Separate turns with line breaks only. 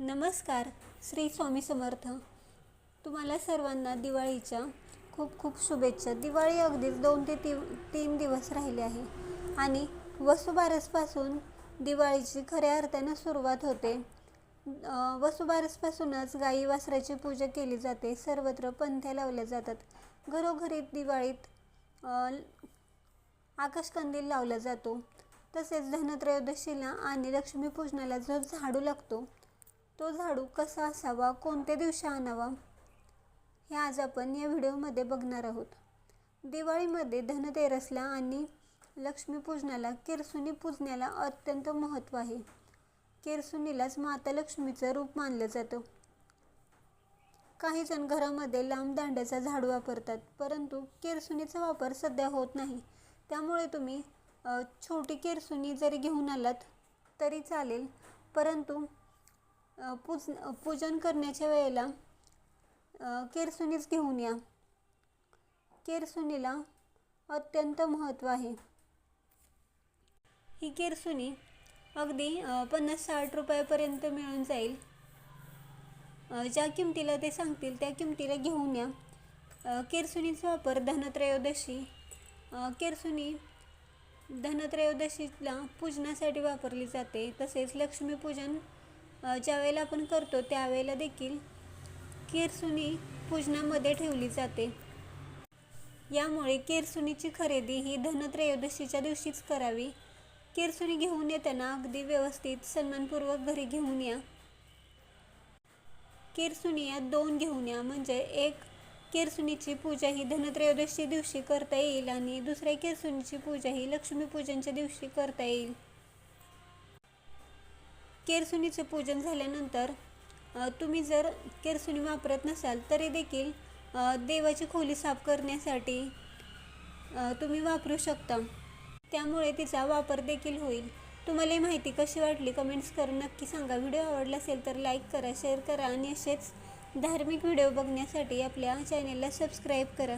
नमस्कार श्री स्वामी समर्थ. तुम्हाला सर्वांना दिवाळीच्या खूप खूप शुभेच्छा. दिवाळी अगदीच दोन ते ती तीन दिवस राहिले आहे आणि वसुबारसपासून दिवाळीची खऱ्या अर्थानं सुरुवात होते. वसुबारसपासूनच गाई वासराची पूजा केली जाते. सर्वत्र पंथ्या लावल्या जातात. घरोघरी दिवाळीत आकाशकंदील लावला जातो. तसेच धनत्रयोदशीला आणि लक्ष्मीपूजनाला जो झाडू लागतो तो झाडू कसा असावा कोणत्या दिवशी आणावा हे आज आपण या व्हिडिओमध्ये बघणार आहोत. दिवाळीमध्ये धनतेरसला आणि लक्ष्मीपूजनाला किरसुनी पूजण्याला अत्यंत महत्त्व आहे. किरसुनीलाच माता लक्ष्मीचं रूप मानलं जातं. काही जण घरामध्ये लांब दांड्याचा झाडू वापरतात परंतु केरसुनीचा वापर सध्या होत नाही. त्यामुळे तुम्ही छोटी केरसुनी जरी घेऊन आलात तरी चालेल परंतु पूज पूजन करण्याच्या वेळेला केरसुनीच घेऊन या. केरसुनीला अत्यंत महत्त्व आहे. ही केरसुनी अगदी पन्नास साठ रुपयापर्यंत मिळून जाईल. ज्या किमतीला ते सांगतील त्या किमतीला घेऊन या. केरसुनीचा वापर धनत्रयोदशी केरसुनी धनत्रयोदशीला पूजनासाठी वापरली जाते. तसेच लक्ष्मीपूजन ज्यावेळेला आपण करतो त्यावेळेला देखील केरसुनी पूजनामध्ये ठेवली जाते. यामुळे केरसुनीची खरेदी ही धनत्रयोदशीच्या दिवशीच करावी. केरसुनी घेऊन येताना अगदी व्यवस्थित सन्मानपूर्वक घरी घेऊन या. केरसुनी या दोन घेऊन या म्हणजे एक केरसुनीची पूजा ही धनत्रयोदशी दिवशी करता येईल आणि दुसऱ्या केरसुनीची पूजा ही लक्ष्मीपूजनच्या दिवशी करता येईल. केरसुनीचं पूजन झाल्यानंतर तुम्ही जर केरसुनी वापरत नसाल तरी देखील देवाची खोली साफ करण्यासाठी तुम्ही वापरू शकता. त्यामुळे तिचा वापर देखील होईल. तुम्हाला ही माहिती कशी वाटली कमेंट्स करून नक्की सांगा. व्हिडिओ आवडला असेल तर लाईक करा शेअर करा आणि असेच धार्मिक व्हिडिओ बघण्यासाठी आपल्या चॅनेलला सबस्क्राईब करा.